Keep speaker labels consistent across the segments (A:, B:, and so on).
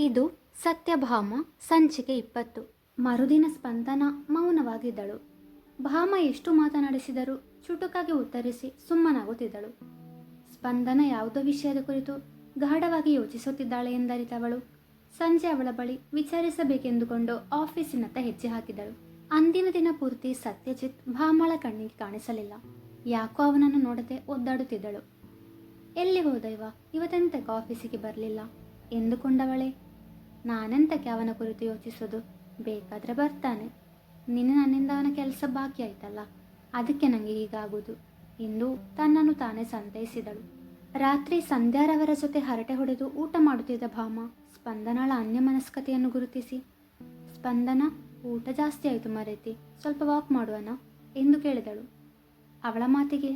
A: ಇದು ಸತ್ಯಭಾಮ ಸಂಚಿಕೆ ಇಪ್ಪತ್ತು. ಮರುದಿನ ಸ್ಪಂದನ ಮೌನವಾಗಿದ್ದಳು. ಭಾಮ ಎಷ್ಟು ಮಾತನಾಡಿಸಿದರೂ ಚುಟುಕಾಗಿ ಉತ್ತರಿಸಿ ಸುಮ್ಮನಾಗುತ್ತಿದ್ದಳು. ಸ್ಪಂದನ ಯಾವುದೋ ವಿಷಯದ ಕುರಿತು ಗಾಢವಾಗಿ ಯೋಚಿಸುತ್ತಿದ್ದಾಳೆ ಎಂದರಿತವಳು. ಸಂಜೆ ಅವಳ ಬಳಿ ವಿಚಾರಿಸಬೇಕೆಂದುಕೊಂಡು ಆಫೀಸಿನತ್ತ ಹೆಜ್ಜೆ ಹಾಕಿದಳು ಅಂದಿನ ದಿನ ಪೂರ್ತಿ ಸತ್ಯಜಿತ್ ಭಾಮಳ ಕಣ್ಣಿಗೆ ಕಾಣಿಸಲಿಲ್ಲ. ಯಾಕೋ ಅವನನ್ನು ನೋಡದೆ ಒದ್ದಾಡುತ್ತಿದ್ದಳು. ಎಲ್ಲಿ ಹೋದ ಇವ ಇವತ್ತೆಂತಕ್ಕೆ ಆಫೀಸಿಗೆ ಬರಲಿಲ್ಲ? ಎಂದುಕೊಂಡವಳೆ. ನಾನೆಂತಕ್ಕೆ ಅವನ ಕುರಿತು ಯೋಚಿಸೋದು? ಬೇಕಾದರೆ ಬರ್ತಾನೆ. ನಿನ್ನೆ ನನ್ನಿಂದ ಅವನ ಕೆಲಸ ಬಾಕಿ ಆಯ್ತಲ್ಲ, ಅದಕ್ಕೆ ನನಗೆ ಹೀಗಾಗೋದು ಎಂದು ತನ್ನನ್ನು ತಾನೇ ಸಂತೈಸಿದಳು. ರಾತ್ರಿ ಸಂಧ್ಯಾರವರ ಜೊತೆ ಹರಟೆ ಹೊಡೆದು ಊಟ ಮಾಡುತ್ತಿದ್ದ ಭಾಮ ಸ್ಪಂದನಳ ಅನ್ಯಮನಸ್ಕತೆಯನ್ನು ಗುರುತಿಸಿ, ಸ್ಪಂದನ, ಊಟ ಜಾಸ್ತಿ ಆಯಿತು ಮರೆತಿ, ಸ್ವಲ್ಪ ವಾಕ್ ಮಾಡುವನ? ಎಂದು ಕೇಳಿದಳು. ಅವಳ ಮಾತಿಗೆ,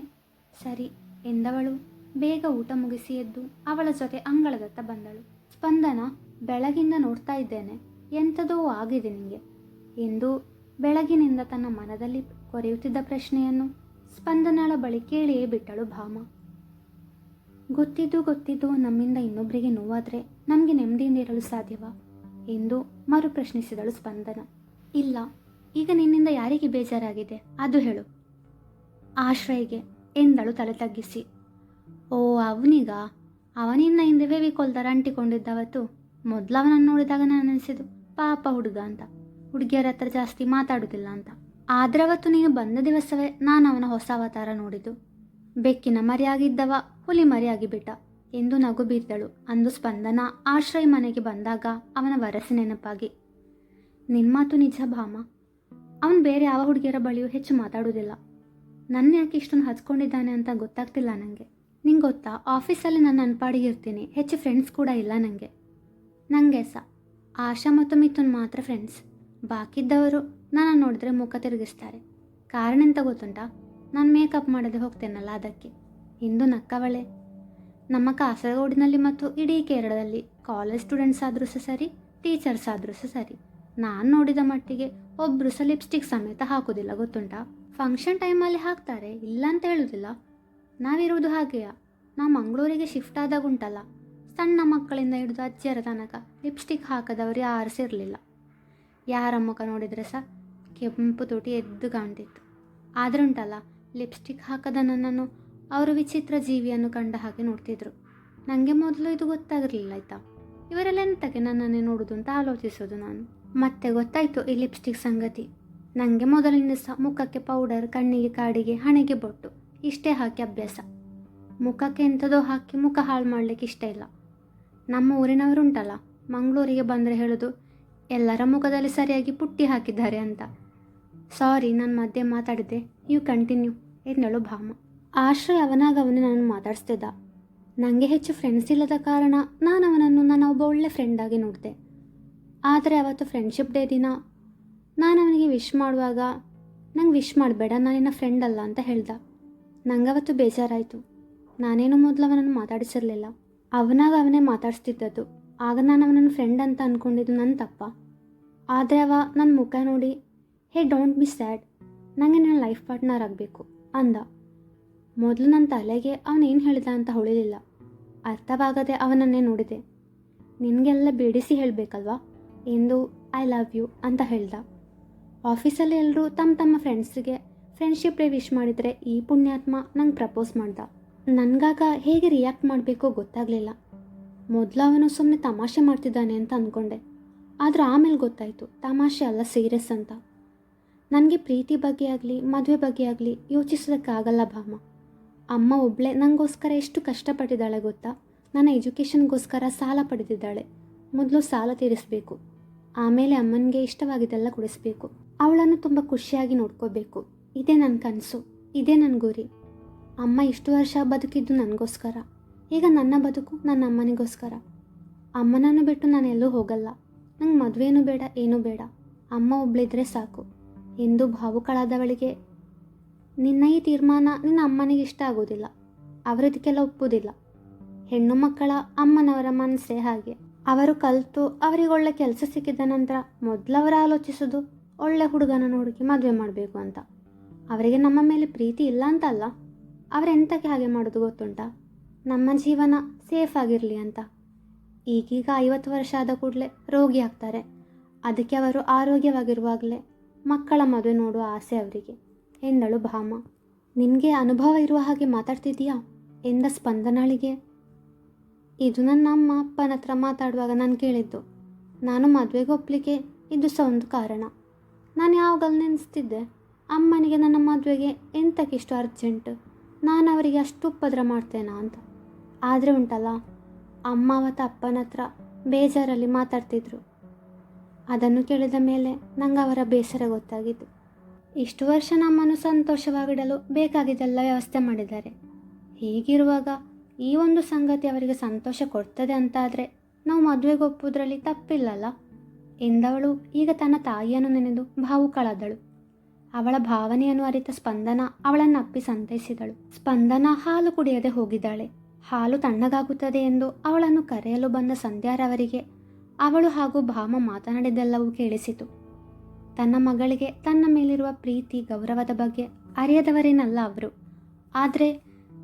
A: ಸರಿ, ಎಂದವಳು. ಬೇಗ ಊಟ ಮುಗಿಸಿ ಎದ್ದು ಅವಳ ಜೊತೆ ಅಂಗಳದತ್ತ ಬಂದಳು. ಸ್ಪಂದನ ಬೆಳಗಿಂದ ನೋಡ್ತಾ ಇದ್ದೇನೆ. ಎಂಥದೋ ಆಗಿದೆ ನಿಮಗೆ ಎಂದು ಬೆಳಗಿನಿಂದ ತನ್ನ ಮನದಲ್ಲಿ ಕೊರೆಯುತ್ತಿದ್ದ ಪ್ರಶ್ನೆಯನ್ನು ಸ್ಪಂದನಳ ಬಳಿ ಕೇಳಿಯೇ ಬಿಟ್ಟಳು ಭಾಮ. ಗೊತ್ತಿದ್ದು ಗೊತ್ತಿದ್ದು ನಮ್ಮಿಂದ ಇನ್ನೊಬ್ಬರಿಗೆ ನೋವಾದರೆ ನಮಗೆ ನೆಮ್ಮದಿಯಿಂದ ಇರಲು ಸಾಧ್ಯವಾ? ಎಂದು ಮರು ಪ್ರಶ್ನಿಸಿದಳು ಸ್ಪಂದನ. ಇಲ್ಲ, ಈಗ ನಿನ್ನಿಂದ ಯಾರಿಗೆ ಬೇಜಾರಾಗಿದೆ? ಅದು ಹೇಳು. ಆಶ್ರಯ್ಗೆ, ಎಂದಳು ತಲೆ ತಗ್ಗಿಸಿ. ಓ, ಅವನಿಗ? ಅವನಿಂದ ಹಿಂದೆ ವೇವಿಕೊಲ್ದರ ಅಂಟಿಕೊಂಡಿದ್ದವತ್ತು ಮೊದಲು ಅವನನ್ನು ನೋಡಿದಾಗ ನಾನು ಅನಿಸಿದ್ದು, ಪಾಪ ಹುಡುಗ ಅಂತ. ಹುಡುಗಿಯರ ಹತ್ರ ಜಾಸ್ತಿ ಮಾತಾಡೋದಿಲ್ಲ ಅಂತ. ಆದ್ರೆ ಅವತ್ತು ನೀನು ಬಂದ ದಿವಸವೇ ನಾನು ಅವನ ಹೊಸ ಅವತಾರ ನೋಡಿದ್ದು. ಬೆಕ್ಕಿನ ಮರಿಯಾಗಿದ್ದವ ಹುಲಿ ಮರಿಯಾಗಿ ಬಿಟ್ಟ. ಎಂದು ನಗು ಬೀರ್ದಳು. ಅಂದು ಸ್ಪಂದನ ಆಶ್ರಯ ಮನೆಗೆ ಬಂದಾಗ ಅವನ ವರಸೆ ನೆನಪಾಗಿ ನಿನ್ನ ಮಾತು ನಿಜ ಭಾಮ. ಅವನು ಬೇರೆ ಯಾವ ಹುಡುಗಿಯರ ಬಳಿಯೂ ಹೆಚ್ಚು ಮಾತಾಡುವುದಿಲ್ಲ ನನ್ನ ಯಾಕೆ ಇಷ್ಟೊಂದು ಹಚ್ಕೊಂಡಿದ್ದಾನೆ ಅಂತ ಗೊತ್ತಾಗ್ತಿಲ್ಲ ನನಗೆ ನಿಂಗೆ. ಗೊತ್ತಾ ಆಫೀಸಲ್ಲಿ ನಾನು ಅನ್ಪಾಡಿಗೆ ಇರ್ತೀನಿ. ಹೆಚ್ಚು ಫ್ರೆಂಡ್ಸ್ ಕೂಡ ಇಲ್ಲ ನನಗೆ ನನಗೆ ಸಹ ಆಶಾ ಮತ್ತು ಮಿಥುನ್ ಮಾತ್ರ ಫ್ರೆಂಡ್ಸ್ ಬಾಕಿದ್ದವರು ನಾನು ನೋಡಿದ್ರೆ ಮುಖ ತಿರುಗಿಸ್ತಾರೆ. ಕಾರಣ ಎಂತ ಗೊತ್ತುಂಟಾ? ನಾನು ಮೇಕಪ್ ಮಾಡದೆ ಹೋಗ್ತೇನಲ್ಲ ಅದಕ್ಕೆ. ಇಂದು ನಕ್ಕವಳೆ. ನಮ್ಮ ಕಾಸರಗೋಡಿನಲ್ಲಿ ಮತ್ತು ಇಡೀ ಕೇರಳದಲ್ಲಿ ಕಾಲೇಜ್ ಸ್ಟೂಡೆಂಟ್ಸ್ ಆದರೂ ಸಹ ಸರಿ ಟೀಚರ್ಸ್ ಆದರೂ ಸಹ ಸರಿ. ನಾನು ನೋಡಿದ ಮಟ್ಟಿಗೆ ಒಬ್ಬರು ಸಹ ಲಿಪ್ಸ್ಟಿಕ್ ಸಮೇತ ಹಾಕೋದಿಲ್ಲ ಗೊತ್ತುಂಟಾ? ಫಂಕ್ಷನ್ ಟೈಮಲ್ಲಿ ಹಾಕ್ತಾರೆ, ಇಲ್ಲ ಅಂತ ಹೇಳೋದಿಲ್ಲ. ನಾವಿರುವುದು ಹಾಗೆಯಾ? ನಾವು ಮಂಗಳೂರಿಗೆ ಶಿಫ್ಟ್ ಆದಾಗ ಉಂಟಲ್ಲ ಸಣ್ಣ ಮಕ್ಕಳಿಂದ ಹಿಡಿದು ಅಜ್ಜಿಯರ ತನಕ ಲಿಪ್ಸ್ಟಿಕ್ ಹಾಕದವರು ಆರಿಸಿರಲಿಲ್ಲ ಸೇರಲಿಲ್ಲ. ಯಾರ ಮುಖ ನೋಡಿದರೆ ಸಹ ಕೆಂಪು ತುಟಿ ಎದ್ದು ಕಾಣ್ತಿತ್ತು. ಆದ್ರುಂಟಲ್ಲ, ಲಿಪ್ಸ್ಟಿಕ್ ಹಾಕದ ನನ್ನನ್ನು ಅವರು ವಿಚಿತ್ರ ಜೀವಿಯನ್ನು ಕಂಡ ಹಾಗೆ ನೋಡ್ತಿದ್ರು. ನನಗೆ ಮೊದಲು ಇದು ಗೊತ್ತಾಗಿರಲಿಲ್ಲ ಆಯ್ತಾ? ಇವರೆಲ್ಲ ಎಂತಕ್ಕೆ ನನ್ನನ್ನೇ ನೋಡೋದು ಅಂತ ಆಲೋಚಿಸೋದು ನಾನು? ಮತ್ತೆ ಗೊತ್ತಾಯಿತು ಈ ಲಿಪ್ಸ್ಟಿಕ್ ಸಂಗತಿ. ನನಗೆ ಮೊದಲಿಂದ ಸಹ ಮುಖಕ್ಕೆ ಪೌಡರ್, ಕಣ್ಣಿಗೆ ಕಾಡಿಗೆ, ಹಣೆಗೆ ಬೊಟ್ಟು ಇಷ್ಟೇ ಹಾಕಿ ಅಭ್ಯಾಸ. ಮುಖಕ್ಕೆ ಎಂಥದೋ ಹಾಕಿ ಮುಖ ಹಾಳು ಮಾಡಲಿಕ್ಕೆ ಇಷ್ಟ ಇಲ್ಲ. ನಮ್ಮ ಊರಿನವರುಂಟಲ್ಲ ಮಂಗಳೂರಿಗೆ ಬಂದರೆ ಹೇಳೋದು, ಎಲ್ಲರ ಮುಖದಲ್ಲಿ ಸರಿಯಾಗಿ ಪುಟ್ಟಿ ಹಾಕಿದ್ದಾರೆ ಅಂತ. ಸಾರಿ ನಾನು ಮಧ್ಯೆ ಮಾತಾಡಿದೆ ಯು ಕಂಟಿನ್ಯೂ ಎಂದಳು ಭಾಮ. ಆಶ್ರಯ ಅವನಾಗ ಅವನು ನಾನು ಮಾತಾಡಿಸ್ತಿದ್ದ. ನನಗೆ ಹೆಚ್ಚು ಫ್ರೆಂಡ್ಸ್ ಇಲ್ಲದ ಕಾರಣ ನಾನು ಅವನನ್ನು ನಾನು ಒಬ್ಬ ಒಳ್ಳೆ ಫ್ರೆಂಡಾಗಿ ನೋಡಿದೆ. ಆದರೆ ಅವತ್ತು ಫ್ರೆಂಡ್ಶಿಪ್ ಡೇ ದಿನ ನಾನು ಅವನಿಗೆ ವಿಶ್ ಮಾಡುವಾಗ, ನಂಗೆ ವಿಶ್ ಮಾಡಬೇಡ ನಾನಿನ್ನ ಫ್ರೆಂಡ್ ಅಲ್ಲ ಅಂತ ಹೇಳ್ದ. ನಂಗೆ ಅವತ್ತು ಬೇಜಾರಾಯಿತು. ನಾನೇನು ಮೊದಲು ಅವನನ್ನು ಮಾತಾಡಿಸಿರಲಿಲ್ಲ. ಅವನಾಗ ಅವನೇ ಮಾತಾಡಿಸ್ತಿದ್ದದ್ದು. ಆಗ ನಾನು ಅವನನ್ನು ಫ್ರೆಂಡ್ ಅಂತ ಅಂದ್ಕೊಂಡಿದ್ದು ನನ್ನ ತಪ್ಪ. ಆದರೆ ಅವ ನನ್ನ ಮುಖ ನೋಡಿ, ಹೇ ಡೋಂಟ್ ಬಿ ಸ್ಯಾಡ್ ನನಗೆ ನನ್ನ ಲೈಫ್ ಪಾರ್ಟ್ನರ್ ಆಗಬೇಕು, ಅಂದ. ಮೊದಲು ನನ್ನ ತಲೆಗೆ ಅವನೇನು ಹೇಳಿದ ಅಂತ ಹೊಳಿಲಿಲ್ಲ. ಅರ್ಥವಾಗದೆ ಅವನನ್ನೇ ನೋಡಿದೆ. ನಿನಗೆಲ್ಲ ಬಿಡಿಸಿ ಹೇಳಬೇಕಲ್ವಾ? ಎಂದು ಐ ಲವ್ ಯು ಅಂತ ಹೇಳ್ದ. ಆಫೀಸಲ್ಲಿ ಎಲ್ಲರೂ ತಮ್ಮ ತಮ್ಮ ಫ್ರೆಂಡ್ಸಿಗೆ ಫ್ರೆಂಡ್ಶಿಪ್ ಡೇ ವಿಶ್ ಮಾಡಿದರೆ ಈ ಪುಣ್ಯಾತ್ಮ ನಂಗೆ ಪ್ರಪೋಸ್ ಮಾಡ್ದ. ನನಗಾಗ ಹೇಗೆ ರಿಯಾಕ್ಟ್ ಮಾಡಬೇಕೋ ಗೊತ್ತಾಗಲಿಲ್ಲ. ಮೊದಲು ಅವನು ಸುಮ್ಮನೆ ತಮಾಷೆ ಮಾಡ್ತಿದ್ದಾನೆ ಅಂತ ಅಂದ್ಕೊಂಡೆ ಆದರೂ ಆಮೇಲೆ ಗೊತ್ತಾಯಿತು, ತಮಾಷೆ ಅಲ್ಲ ಸೀರಿಯಸ್ ಅಂತ. ನನಗೆ ಪ್ರೀತಿ ಬಗ್ಗೆ ಆಗಲಿ, ಮದುವೆ ಬಗ್ಗೆ ಆಗಲಿ ಯೋಚಿಸೋದಕ್ಕಾಗಲ್ಲ ಭಾಮ. ಅಮ್ಮ ಒಬ್ಬಳೇ ನನಗೋಸ್ಕರ ಎಷ್ಟು ಕಷ್ಟಪಟ್ಟಿದ್ದಾಳೆ ಗೊತ್ತಾ? ನನ್ನ ಎಜುಕೇಷನ್ಗೋಸ್ಕರ ಸಾಲ ಪಡೆದಿದ್ದಾಳೆ. ಮೊದಲು ಸಾಲ ತೀರಿಸಬೇಕು. ಆಮೇಲೆ ಅಮ್ಮನಿಗೆ ಇಷ್ಟವಾಗಿದ್ದೆಲ್ಲ ಕೊಡಿಸ್ಬೇಕು. ಅವಳನ್ನು ತುಂಬ ಖುಷಿಯಾಗಿ ನೋಡ್ಕೋಬೇಕು. ಇದೇ ನನ್ನ ಕನಸು, ಇದೇ ನನ್ನ ಗುರಿ. ಅಮ್ಮ ಇಷ್ಟು ವರ್ಷ ಬದುಕಿದ್ದು ನನಗೋಸ್ಕರ. ಈಗ ನನ್ನ ಬದುಕು ನನ್ನ ಅಮ್ಮನಿಗೋಸ್ಕರ. ಅಮ್ಮನನ್ನು ಬಿಟ್ಟು ನಾನು ಎಲ್ಲೂ ಹೋಗಲ್ಲ. ನಂಗೆ ಮದುವೆನೂ ಬೇಡ, ಏನೂ ಬೇಡ. ಅಮ್ಮ ಒಬ್ಳಿದ್ರೆ ಸಾಕು. ಎಂದು ಭಾವುಕಳಾದವಳಿಗೆ, ನಿನ್ನ ಈ ತೀರ್ಮಾನ ನಿನ್ನ ಅಮ್ಮನಿಗೆ ಇಷ್ಟ ಆಗೋದಿಲ್ಲ. ಅವರಿದಕ್ಕೆಲ್ಲ ಒಪ್ಪುವುದಿಲ್ಲ ಹೆಣ್ಣು ಮಕ್ಕಳ ಅಮ್ಮನವರ ಮನಸ್ಸೇ ಹಾಗೆ. ಅವರು ಕಲಿತು ಅವರಿಗೆ ಒಳ್ಳೆ ಕೆಲಸ ಸಿಕ್ಕಿದ ನಂತರ ಮೊದಲು ಅವರು ಆಲೋಚಿಸೋದು ಒಳ್ಳೆ ಹುಡುಗನ ಹುಡುಕಿ ಮದುವೆ ಮಾಡಬೇಕು ಅಂತ. ಅವರಿಗೆ ನಮ್ಮ ಮೇಲೆ ಪ್ರೀತಿ ಇಲ್ಲ ಅಂತಲ್ಲ? ಅವರೆಂತಕ್ಕೆ ಹಾಗೆ ಮಾಡೋದು ಗೊತ್ತುಂಟ? ನಮ್ಮ ಜೀವನ ಸೇಫ್ ಆಗಿರಲಿ ಅಂತ. ಈಗೀಗ ಐವತ್ತು ವರ್ಷ ಆದ ಕೂಡಲೇ ರೋಗಿ ಆಗ್ತಾರೆ. ಅದಕ್ಕೆ ಅವರು ಆರೋಗ್ಯವಾಗಿರುವಾಗಲೇ ಮಕ್ಕಳ ಮದುವೆ ನೋಡುವ ಆಸೆ ಅವರಿಗೆ. ಎಂದಳು ಭಾಮ. ನಿನಗೆ ಅನುಭವ ಇರುವ ಹಾಗೆ ಮಾತಾಡ್ತಿದ್ದೀಯಾ? ಎಂದ ಸ್ಪಂದನಾಳಿಗೆ. ಇದು ನನ್ನ ಅಮ್ಮ ಅಪ್ಪನ ಹತ್ರ ಮಾತಾಡುವಾಗ ನಾನು ಕೇಳಿದ್ದು. ನಾನು ಮದುವೆಗೆ ಒಪ್ಪಲಿಕ್ಕೆ ಇದು ಸಹ ಒಂದು ಕಾರಣ. ನಾನು ಯಾವಾಗಲೂ ನೆನೆಸ್ತಿದ್ದೆ, ಅಮ್ಮನಿಗೆ ನನ್ನ ಮದುವೆಗೆ ಎಂತಕ್ಕಿಷ್ಟು ಅರ್ಜೆಂಟ್ ನಾನು ಅವರಿಗೆ ಅಷ್ಟು ಉಪದ್ರ ಮಾಡ್ತೇನಾ ಅಂತ. ಆದರೆ ಉಂಟಲ್ಲ, ಅಮ್ಮ ಮತ್ತು ಅಪ್ಪನ ಹತ್ರ ಬೇಜಾರಲ್ಲಿ ಮಾತಾಡ್ತಿದ್ರು. ಅದನ್ನು ಕೇಳಿದ ಮೇಲೆ ನಂಗೆ ಅವರ ಬೇಸರ ಗೊತ್ತಾಗಿತ್ತು. ಇಷ್ಟು ವರ್ಷ ನಮ್ಮನ್ನು ಸಂತೋಷವಾಗಿಡಲು ಬೇಕಾಗಿದ್ದೆಲ್ಲ ವ್ಯವಸ್ಥೆ ಮಾಡಿದ್ದಾರೆ. ಹೀಗಿರುವಾಗ ಈ ಒಂದು ಸಂಗತಿ ಅವರಿಗೆ ಸಂತೋಷ ಕೊಡ್ತದೆ ಅಂತಾದರೆ ನಾವು ಮದುವೆಗೆ ಒಪ್ಪುವುದರಲ್ಲಿ ತಪ್ಪಿಲ್ಲಲ್ಲ? ಎಂದವಳು ಈಗ ತನ್ನ ತಾಯಿಯನ್ನು ನೆನೆದು ಭಾವುಕಳಾದಳು. ಅವಳ ಭಾವನೆಯನ್ನು ಅರಿತ ಸ್ಪಂದನ ಅವಳನ್ನು ಅಪ್ಪಿ ಸಂತೈಸಿದಳು. ಸ್ಪಂದನ ಹಾಲು ಕುಡಿಯದೆ ಹೋಗಿದ್ದಾಳೆ. ಹಾಲು ತಣ್ಣಗಾಗುತ್ತದೆ ಎಂದು ಅವಳನ್ನು ಕರೆಯಲು ಬಂದ ಸಂಧ್ಯಾರವರಿಗೆ ಅವಳು ಹಾಗೂ ಭಾಮ ಮಾತನಾಡಿದ್ದೆಲ್ಲವೂ ಕೇಳಿಸಿತು. ತನ್ನ ಮಗಳಿಗೆ ತನ್ನ ಮೇಲಿರುವ ಪ್ರೀತಿ, ಗೌರವದ ಬಗ್ಗೆ ಅರಿಯದವರೇನಲ್ಲ ಅವರು. ಆದರೆ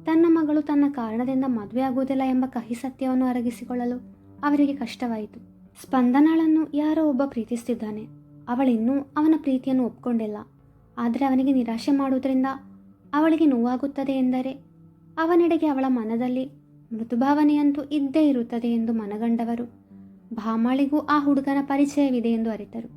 A: ತನ್ನ ಮಗಳು ತನ್ನ ಕಾರಣದಿಂದ ಮದುವೆ ಆಗುವುದಿಲ್ಲ ಎಂಬ ಕಹಿ ಸತ್ಯವನ್ನು ಅರಗಿಸಿಕೊಳ್ಳಲು ಅವರಿಗೆ ಕಷ್ಟವಾಯಿತು. ಸ್ಪಂದನಳನ್ನು ಯಾರೋ ಒಬ್ಬ ಪ್ರೀತಿಸುತ್ತಿದ್ದಾನೆ ಅವಳಿನ್ನೂ ಅವನ ಪ್ರೀತಿಯನ್ನು ಒಪ್ಕೊಂಡಿಲ್ಲ. ಆದರೆ ಅವನಿಗೆ ನಿರಾಶೆ ಮಾಡುವುದರಿಂದ ಅವಳಿಗೆ ನೋವಾಗುತ್ತದೆ ಎಂದರೆ ಅವನೆಡೆಗೆ ಅವಳ ಮನದಲ್ಲಿ ಮೃದುಭಾವನೆಯಂತೂ ಇದ್ದೇ ಇರುತ್ತದೆ ಎಂದು ಮನಗಂಡವರು ಭಾಮಾಳಿಗೂ ಆ ಹುಡುಗನ ಪರಿಚಯವಿದೆ ಎಂದು ಅರಿತರು.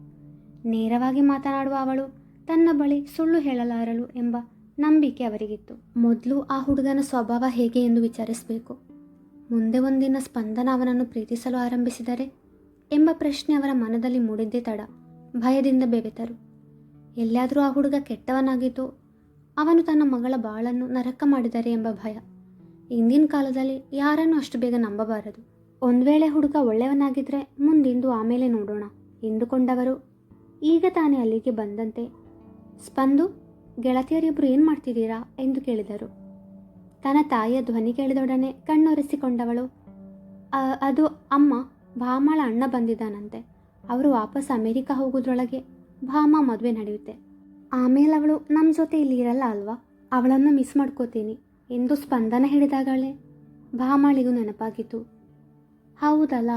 A: ನೇರವಾಗಿ ಮಾತನಾಡುವ ಅವಳು ತನ್ನ ಬಳಿ ಸುಳ್ಳು ಹೇಳಲಾರಳು ಎಂಬ ನಂಬಿಕೆ ಅವರಿಗಿತ್ತು. ಮೊದಲು ಆ ಹುಡುಗನ ಸ್ವಭಾವ ಹೇಗೆ ಎಂದು ವಿಚಾರಿಸಬೇಕು? ಮುಂದೆ ಒಂದಿನ ಸ್ಪಂದನ ಅವನನ್ನು ಪ್ರೀತಿಸಲು ಆರಂಭಿಸಿದರೆ ಎಂಬ ಪ್ರಶ್ನೆ ಅವರ ಮನದಲ್ಲಿ ಮೂಡಿದ್ದೇ ತಡ ಭಯದಿಂದ ಬೆವೆತರು. ಎಲ್ಲಾದರೂ ಆ ಹುಡುಗ ಕೆಟ್ಟವನಾಗಿದ್ದು ಅವನು ತನ್ನ ಮಗಳ ಬಾಳನ್ನು ನರಕ ಮಾಡಿದರೆ ಎಂಬ ಭಯ. ಇಂದಿನ ಕಾಲದಲ್ಲಿ ಯಾರನ್ನು ಅಷ್ಟು ಬೇಗ ನಂಬಬಾರದು. ಒಂದು ವೇಳೆ ಹುಡುಗ ಒಳ್ಳೆಯವನಾಗಿದ್ದರೆ ಮುಂದಿಂದು ಆಮೇಲೆ ನೋಡೋಣ ಎಂದುಕೊಂಡವರು ಈಗ ತಾನೇ ಅಲ್ಲಿಗೆ ಬಂದಂತೆ. ಸ್ಪಂದು ಗೆಳತಿಯರಿಬ್ಬರು ಏನು ಮಾಡ್ತಿದ್ದೀರಾ ಎಂದು ಕೇಳಿದರು. ತನ್ನ ತಾಯಿಯ ಧ್ವನಿ ಕೇಳಿದೊಡನೆ ಕಣ್ಣೊರೆಸಿಕೊಂಡವಳು ಅದು ಅಮ್ಮ, ಭಾಮಾಳ ಅಣ್ಣ ಬಂದಿದ್ದಾನಂತೆ. ಅವರು ವಾಪಸ್ ಅಮೆರಿಕ ಹೋಗೋದ್ರೊಳಗೆ ಭಾಮ ಮದುವೆ ನಡೆಯುತ್ತೆ. ಆಮೇಲೆ ಅವಳು ನಮ್ಮ ಜೊತೆ ಇಲ್ಲಿ ಇರಲ್ಲ ಅಲ್ವಾ? ಅವಳನ್ನು ಮಿಸ್ ಮಾಡ್ಕೋತೀನಿ ಎಂದು ಸ್ಪಂದನ ಹೇಳಿದಾಗಲೇ ಭಾಮಾಳಿಗೂ ನೆನಪಾಗಿತ್ತು. ಹೌದಲ್ಲ,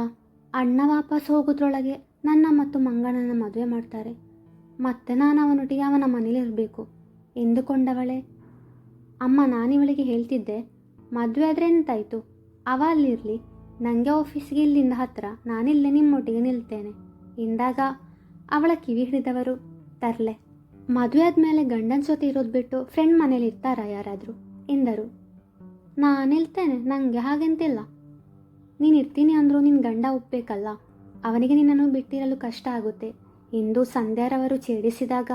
A: ಅಣ್ಣ ವಾಪಸ್ ಹೋಗೋದ್ರೊಳಗೆ ನನ್ನ ಮತ್ತು ಮಂಗಣ್ಣನ ಮದುವೆ ಮಾಡ್ತಾರೆ. ಮತ್ತೆ ನಾನು ಅವನೊಟ್ಟಿಗೆ ಅವನ ಮನೇಲಿರಬೇಕು ಎಂದುಕೊಂಡವಳೆ. ಅಮ್ಮ ನಾನಿವಳಿಗೆ ಹೇಳ್ತಿದ್ದೆ, ಮದುವೆ ಆದರೆ ಎಂತಾಯಿತು? ಅವ ಅಲ್ಲಿರಲಿ ನನಗೆ ಆಫೀಸ್ಗೆ ಇಲ್ಲಿಂದ ಹತ್ರ. ನಾನಿಲ್ಲೇ ನಿಮ್ಮೊಟ್ಟಿಗೆ ನಿಲ್ತೇನೆ. ಎಂದಾಗ ಅವಳ ಕಿವಿ ಹಿಡಿದವರು. ತರ್ಲೆ, ಮದುವೆ ಆದಮೇಲೆ ಗಂಡನ ಜೊತೆ ಇರೋದು ಬಿಟ್ಟು ಫ್ರೆಂಡ್ ಮನೇಲಿ ಇರ್ತಾರಾ ಯಾರಾದರೂ? ಎಂದರು. ನಾನಿಲ್ತೇನೆ ನನಗೆ ಹಾಗೆಂತಿಲ್ಲ. ನೀನು ಇರ್ತೀನಿ ಅಂದರೂ ನಿನ್ನ ಗಂಡ ಒಪ್ಪಬೇಕಲ್ಲ ಅವನಿಗೆ ನಿನ್ನನ್ನು ಬಿಟ್ಟಿರಲು ಕಷ್ಟ ಆಗುತ್ತೆ. ಇಂದು ಸಂಧ್ಯಾರವರು ಛೇಡಿಸಿದಾಗ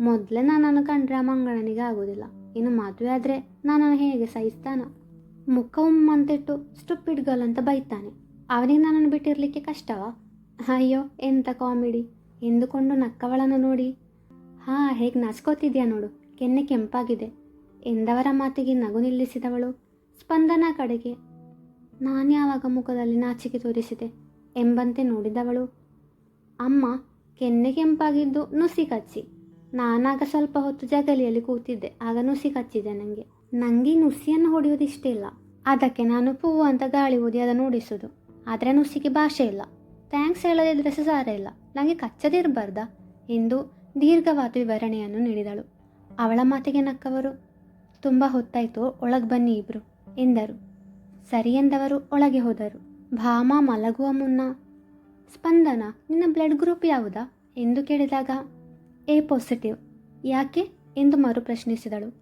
A: ಮೊದಲೇ ನಾನು ಕಂಡ್ರೆ ಆ ಮಂಗಳನಿಗೆ ಆಗೋದಿಲ್ಲ. ಇನ್ನು ಮದುವೆ ಆದರೆ ನಾನು ಹೇಗೆ ಸಹಿಸ್ತಾನ? ಮುಖ ಉಮ್ಮಂತಿಟ್ಟು ಸ್ಟುಪ್ಪಿಡ್ಗಲ್ ಅಂತ ಬೈತಾನೆ. ಅವನಿಗೆ ನನ್ನನ್ನು ಬಿಟ್ಟಿರಲಿಕ್ಕೆ ಕಷ್ಟವಾ? ಅಯ್ಯೋ ಎಂಥ ಕಾಮಿಡಿ. ಎಂದುಕೊಂಡು ನಕ್ಕವಳನ್ನು ನೋಡಿ. ಹಾ, ಹೇಗೆ ನಾಚ್ಕೋತಿದ್ಯಾ ನೋಡು, ಕೆನ್ನೆ ಕೆಂಪಾಗಿದೆ. ಎಂದವರ ಮಾತಿಗೆ ನಗು ನಿಲ್ಲಿಸಿದವಳು. ಸ್ಪಂದನ ಕಡೆಗೆ. ನಾನು ಯಾವಾಗ ಮುಖದಲ್ಲಿ ನಾಚಿಕೆ ತೋರಿಸಿದೆ ಎಂಬಂತೆ ನೋಡಿದವಳು. ಅಮ್ಮ, ಕೆನ್ನೆ ಕೆಂಪಾಗಿದ್ದು ನುಸಿ ಕಚ್ಚಿ. ನಾನಾಗ ಸ್ವಲ್ಪ ಹೊತ್ತು ಜಗಲಿಯಲ್ಲಿ ಕೂತಿದ್ದೆ, ಆಗ ನುಸಿ ಕಚ್ಚಿದೆ ನನಗೆ ನನಗೆ ನುಸಿಯನ್ನು ಹೊಡೆಯೋದು ಇಷ್ಟ ಇಲ್ಲ. ಅದಕ್ಕೆ ನಾನು ಪೂವು ಅಂತ ಗಾಳಿ ಓದಿ ಅದನ್ನು ಓಡಿಸೋದು ಆದರೆ ನುಸಿಗೆ ಭಾಷೆ ಇಲ್ಲ. ಥ್ಯಾಂಕ್ಸ್ ಹೇಳದಿದ್ರೆ ಸಾರ ಇಲ್ಲ. ನನಗೆ ಕಚ್ಚದಿರಬಾರ್ದಾ ಎಂದು ದೀರ್ಘವಾದ ವಿವರಣೆಯನ್ನು ನೀಡಿದಳು. ಅವಳ ಮಾತಿಗೆ ನಕ್ಕವರು, ತುಂಬ ಹೊತ್ತಾಯಿತು, ಒಳಗೆ ಬನ್ನಿ ಇಬ್ರು, ಎಂದರು. ಸರಿ, ಎಂದವರು, ಒಳಗೆ ಹೋದರು. ಭಾಮ ಮಲಗುವ ಮುನ್ನ. ಸ್ಪಂದನ, ನಿನ್ನ ಬ್ಲಡ್ ಗ್ರೂಪ್ ಯಾವುದಾ? ಎಂದು ಕೇಳಿದಾಗ, ಎ ಪಾಸಿಟಿವ್ ಯಾಕೆ? ಎಂದು ಮರು ಪ್ರಶ್ನಿಸಿದಳು.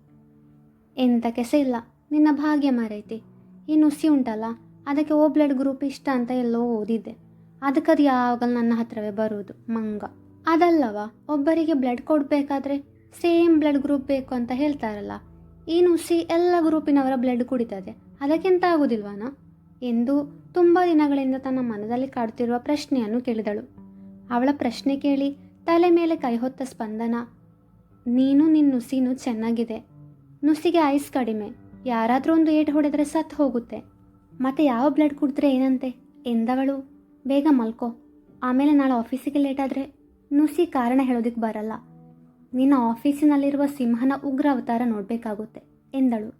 A: ಎಂಥ ಕೆಸ ಇಲ್ಲ. ನಿನ್ನ ಭಾಗ್ಯ ಮಾರೈತಿ. ಈ ನುಸಿ ಉಂಟಲ್ಲ. ಅದಕ್ಕೆ ಓ ಬ್ಲಡ್ ಗ್ರೂಪ್ ಇಷ್ಟ ಅಂತ ಎಲ್ಲೋ ಓದಿದ್ದೆ. ಅದಕ್ಕೆ ಅದು ಯಾವಾಗಲೂ ನನ್ನ ಹತ್ರವೇ ಬರುವುದು, ಮಂಗ. ಅದಲ್ಲವ, ಒಬ್ಬರಿಗೆ ಬ್ಲಡ್ ಕೊಡಬೇಕಾದ್ರೆ ಸೇಮ್ ಬ್ಲಡ್ ಗ್ರೂಪ್ ಬೇಕು ಅಂತ ಹೇಳ್ತಾರಲ್ಲ. ಈ ನುಸಿ ಎಲ್ಲ ಗ್ರೂಪಿನವರ ಬ್ಲಡ್ ಕುಡಿತದೆ. ಅದಕ್ಕೆಂತ ಆಗೋದಿಲ್ವಾನ? ಎಂದು ತುಂಬ ದಿನಗಳಿಂದ ತನ್ನ ಮನದಲ್ಲಿ ಕಾಡುತ್ತಿರುವ ಪ್ರಶ್ನೆಯನ್ನು ಕೇಳಿದಳು. ಅವಳ ಪ್ರಶ್ನೆ ಕೇಳಿ ತಲೆ ಮೇಲೆ ಕೈ ಹೊತ್ತ ಸ್ಪಂದನ, ನೀನು ನಿನ್ನ ನುಸಿನು ಚೆನ್ನಾಗಿದೆ. ನುಸಿಗೆ ಐಸ್ ಕಡಿಮೆ. ಯಾರಾದರೂ ಒಂದು ಏಟು ಹೊಡೆದರೆ ಸತ್ತು ಹೋಗುತ್ತೆ. ಮತ್ತೆ ಯಾವ ಬ್ಲಡ್ ಕುಡಿದ್ರೆ ಏನಂತೆ? ಎಂದವಳು. ಬೇಗ ಮಲ್ಕೋ. ಆಮೇಲೆ ನಾಳೆ ಆಫೀಸಿಗೆ ಲೇಟಾದರೆ ನುಸಿ ಕಾರಣ ಹೇಳೋದಕ್ಕೆ ಬರಲ್ಲ. ನಿನ್ನ ಆಫೀಸಿನಲ್ಲಿರುವ ಸಿಂಹನ ಉಗ್ರ ಅವತಾರ ನೋಡಬೇಕಾಗುತ್ತೆ, ಎಂದಳು.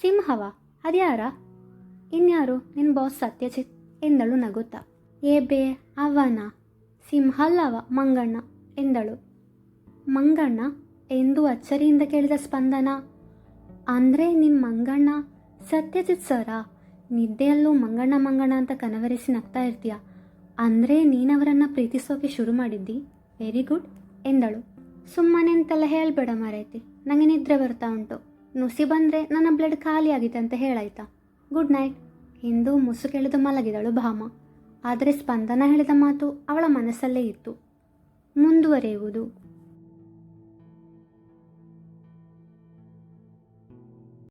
A: ಸಿಂಹವ? ಅದ್ಯಾರ? ಇನ್ಯಾರು? ನಿನ್ನ ಬಾಸ್ ಸತ್ಯಜಿತ್, ಎಂದಳು ನಗುತ್ತಾ. ಏ ಬೇ ಅವನ ಸಿಂಹಲ್ಲವ ಮಂಗಣ್ಣ, ಎಂದಳು. ಮಂಗಣ್ಣ? ಎಂದು ಅಚ್ಚರಿಯಿಂದ ಕೇಳಿದ ಸ್ಪಂದನ. ಅಂದರೆ ನಿಮ್ಮ ಮಂಗಣ್ಣ ಸತ್ಯಜಿತ್ ಸರಾ ನಿದ್ದೆಯಲ್ಲೂ ಮಂಗಣ್ಣ ಮಂಗಣ್ಣ ಅಂತ ಕನವರಿಸಿ ನಗ್ತಾ ಇರ್ತೀಯ? ಅಂದರೆ ನೀನವರನ್ನು ಪ್ರೀತಿಸೋಕೆ ಶುರು ಮಾಡಿದ್ದಿ? ವೆರಿ ಗುಡ್ ಎಂದಳು. ಸುಮ್ಮನೆ ಅಂತೆಲ್ಲ ಹೇಳಬೇಡ ಮಾರೈತಿ ನನಗೆ ನಿದ್ರೆ ಬರ್ತಾ ಉಂಟು. ನುಸಿ ಬಂದರೆ ನನ್ನ ಬ್ಲಡ್ ಖಾಲಿ ಆಗಿದೆ ಅಂತ ಹೇಳಾಯ್ತಾ? ಗುಡ್ ನೈಟ್ ಎಂದು ಮುಸುಕೆಳೆದು ಮಲಗಿದಳು ಭಾಮ. ಆದರೆ ಸ್ಪಂದನ ಹೇಳಿದ ಮಾತು ಅವಳ ಮನಸ್ಸಲ್ಲೇ ಇತ್ತು. ಮುಂದುವರಿಯುವುದು.